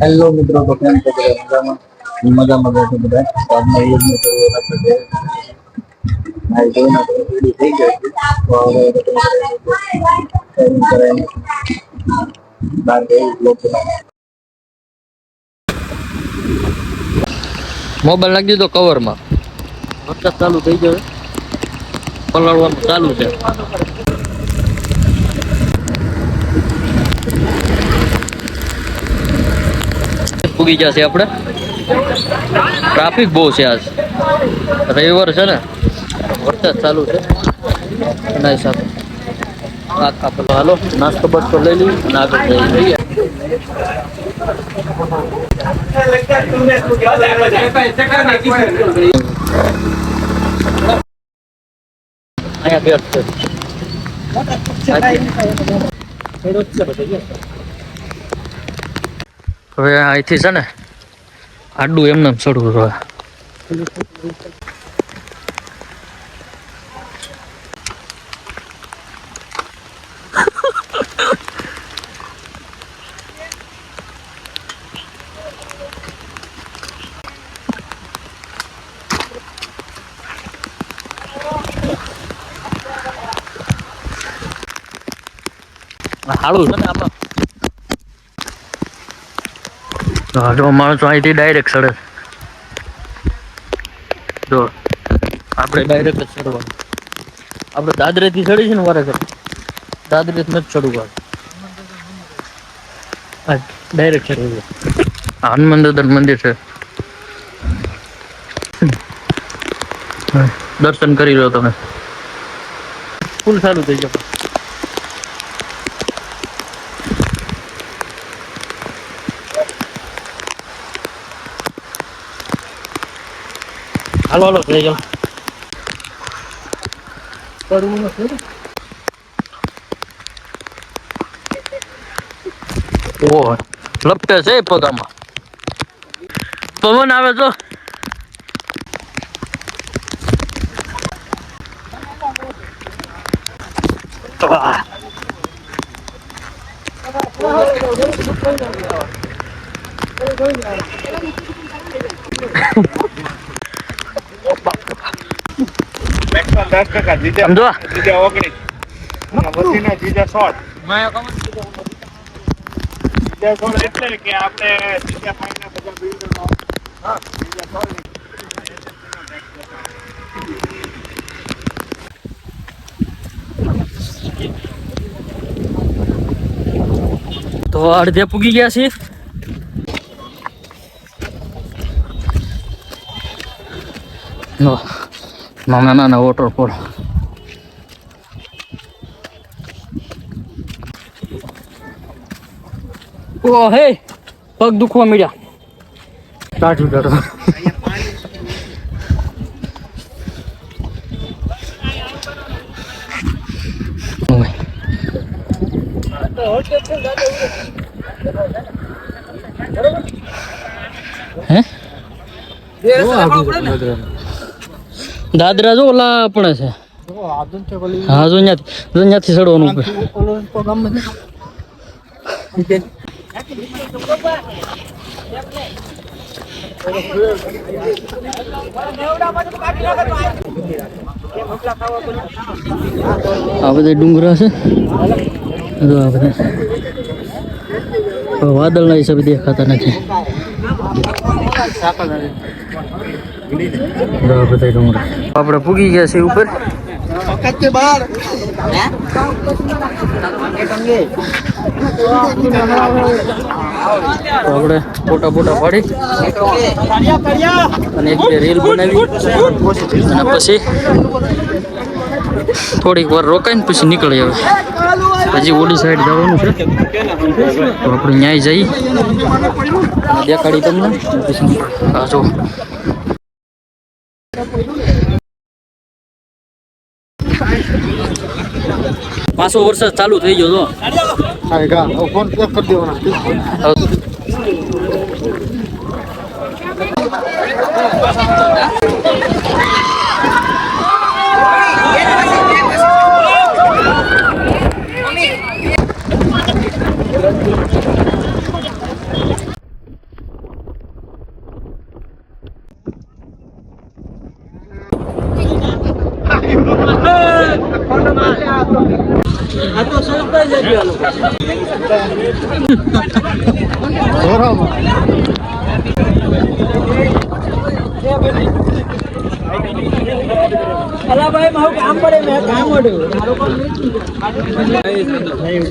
Hello મિત્રો. તો કેમ છો બધા? મજામાં? મજામાં બેઠો બધા. તો આજના યુગમાં તો આપણે મારી જોઈના તો રેડી થઈ ગઈ છે. તો હવે શેરિંગ કરાવીને બહાર જઈ બ્લોગ બનાવવાનો. મોબાઈલ નાખી દીધો કવરમાં વરસાદ ચાલુ થઈ ગયો પલાળવાનું ચાલુ છે. પૂગી છે આપણે. ટ્રાફિક બહુ છે આજ. રવિવાર છે ને, વરસાદ ચાલુ છે. એના હિસાબે. પેલો હાલો, નાસ્તો બસ્તો લઈ લઈએ અને આગળ જઈએ. અહીંયા બેઠ છે. હવે અહીંથી છે ને આડું એમને એમ ચડવું રહે હાળું છે ને આમાં હા, જો માણસો અહીંથી ડાયરેક્ટ સડે જો, આપણે ડાયરેક્ટ જ સડવાનું આપણે દાદરેથી ચડી છે ને વારે દાદરે દાદરેથી નથી ચડવું હા ડાયરેક્ટ ચડવું હનુમાન દાદા મંદિર છે. દર્શન કરી લો તમે. ફૂલ સારું થઈ જાવ હાલો હાલો થઈ જાવ ઓહો લપટે છે પગામાં પવન આવે તો આહ. દસ ટકા જીતે સમજો જીતે ઓગણીસ વસીના જીતે સોળ જીતે સોળ એટલે કે આપણે જીતે પાંચના બધા બિલ્ડરો જીતે સોળ ની. તો અડધે પૂગી ગયા છે નો નાના નાના વોટરફોલ ઓ હે પગ દુખવા મળ્યા કાઢું કાઢું. હે? દાદરા જો ઓલા પણ છે. હા જો ત્યાંથી ચડવાનું આ બધા ડુંગરા છે. જો આ બધા. વાદળના હિસાબે દેખાતા નથી. આપણે પૂગી ગયા છે ઉપર. આપણે ફોટા ફોટા પાડી. અને એક રીલ બનાવી. પછી થોડીક વાર રોકાઈને પછી નીકળી આવે હજી ઓલી સાઈડ જવાનું છે. તો ન્યાય જઈ. દેખાડી તમને. પછી આ જો. પાછો વરસાદ ચાલુ થઈ ગયો તો. ફોન કરી દેવાના? અલા ભાઈ મારું કામ પડે મેં કામ પડ્યું નહીં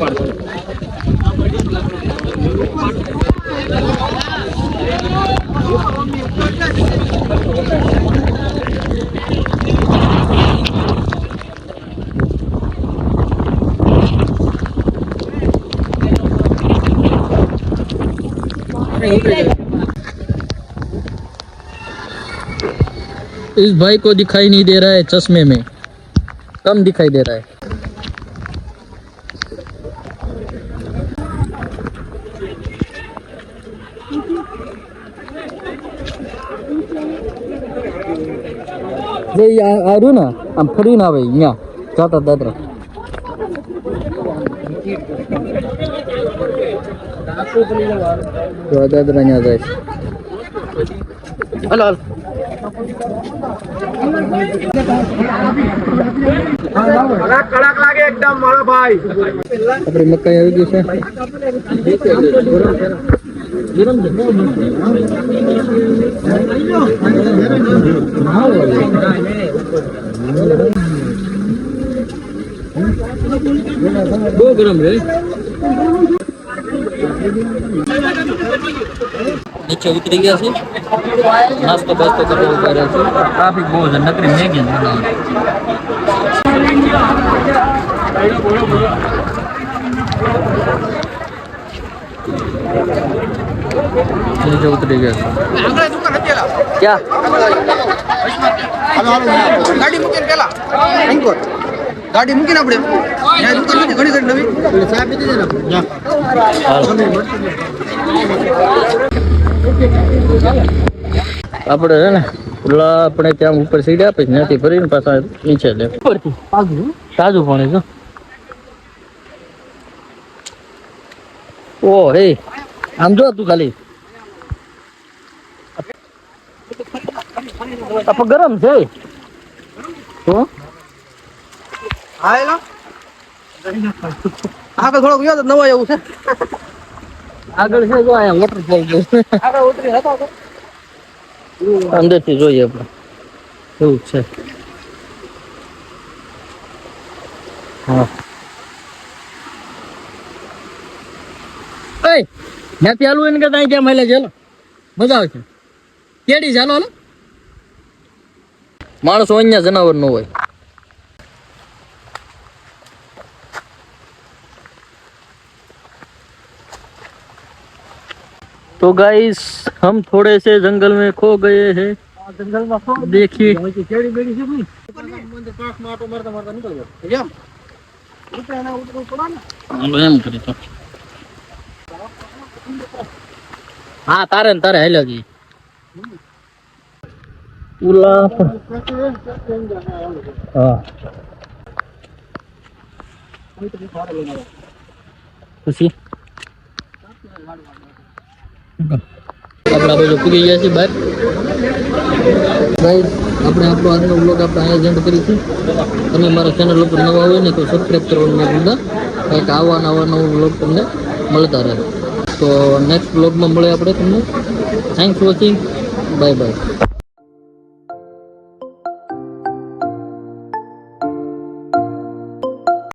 इस भाई को दिखाई नहीं दे रहा है चश्मे में। कम दिखाई दे रहा है। ये आरू ना? हम फ्री ना भाई, यहाँ। जाता, दादरा। જાતા દાદરા જો આ દાદરા અહીંયા જાય છે હાલો હાલો કડક લાગે એકદમ મારો ભાઈ આપણી મકાઈ આવી ગઈ છે ગરમ છે બહુ મસ્ત. બહુ ગરમ છે નીચે ઉતરી ગયા છે નાસ્તો બાસ્તો કરવા ઊભા રહ્યા છે ટ્રાફિક બહુ છે નકરી મેગી જ બનાવે નીચે ઉતરી ગયા છે ક્યાં ગાડી મૂકીને પેલા અંકોર ગાડી મૂકીને આપણે. ત્યાં દુકાન નથી ઘણી ઘણી નવી. ચા છે ને આપણે છે ને પેલા આપણે ત્યાં ઉપર સીડ આપી ત્યાંથી ભરીને પાછા નીચે લે. તાજું પાણી છે. ઓ હે. આમ જો તું ખાલી. ગરમ છે. તો હા એલા આગળ થોડોક ગયો નવો એવું છે. આગળ છે જો અહીંયા વોટરફોલ છે આગળ ઉતરી હતો. અંદરથી જોઈએ આપણે. એવું છે. હા. એ મેં હાલવું એને કરતા ત્યાં મળે ચાલો મજા આવશે કેડી ચાલો હાલો. માણસો અહીંયા જનાવર નો હોય. तो गाइस हम थोड़े से जंगल में खो गए हैं। जंगल में देखिए। हाँ तारे तारे है लगी। हाँ। खुशी। આપણે બાજુ પૂરી ગયા છીએ બહાર. ભાઈ આપણે આપણો આજનો બ્લોગ આપણે અહીંયા એન્ડ કરીશું તમે મારા ચેનલ ઉપર નવા હોય ને તો સબસ્ક્રાઈબ કરવાનું ન ભૂલતા. કંઈક આવા નવા નવો બ્લોગ તમને મળતા રહે. તો નેક્સ્ટ બ્લોગમાં મળે આપણે તમને. Thanks watching bye bye